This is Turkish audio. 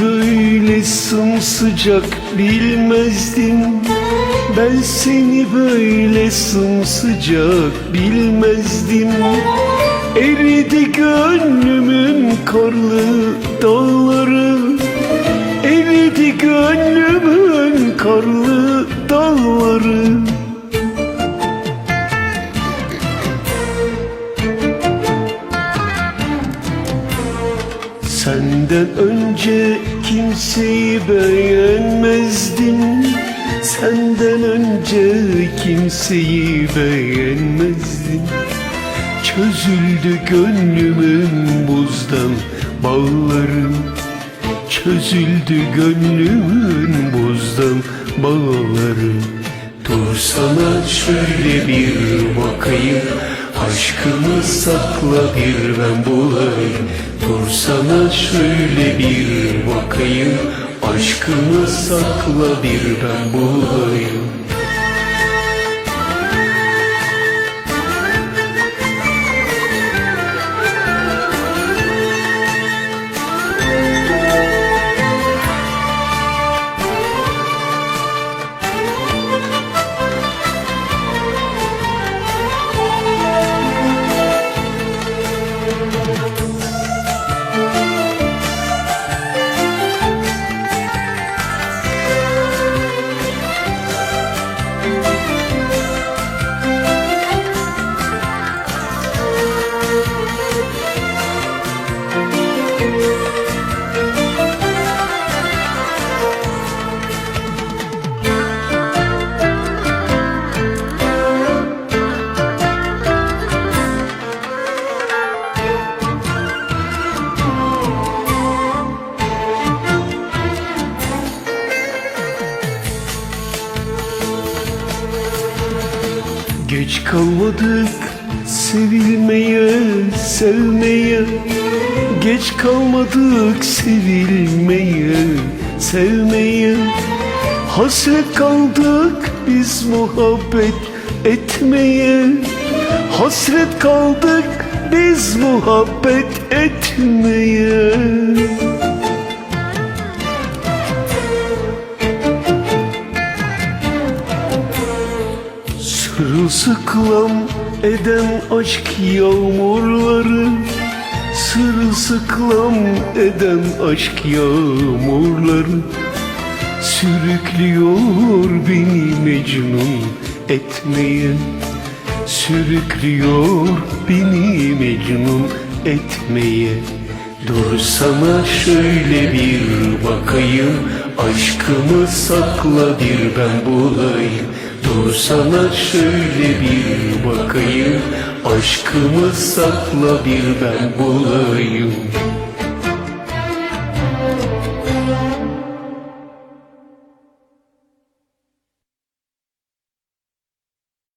Böyle sımsıcak bilmezdim. Ben seni böyle sımsıcak bilmezdim. Eridi gönlümün karlı dağları Eridi gönlümün karlı Senden önce kimseyi beğenmezdim Senden önce kimseyi beğenmezdim Çözüldü gönlümün buzdan bağları Çözüldü gönlümün buzdan bağları Dur sana şöyle bir bakayım Aşkımı sakla bir ben bulayım. Dur sana şöyle bir bakayım. Aşkımı sakla bir ben bulayım Geç kalmadık. Sevilmeye, sevmeye. Geç kalmadık sevilmeye, sevmeye. Hasret kaldık biz muhabbet etmeye. Hasret kaldık biz muhabbet etmeye Sırılsıklam eden aşk yağmurları Sırılsıklam eden aşk yağmurları Sürüklüyor beni mecnun etmeye. Sürüklüyor beni mecnun etmeye. Dur sana şöyle bir bakayım Aşkımı sakla bir ben bulayım Dur sana şöyle bir bakayım. Aşkımı sakla bir ben bulayım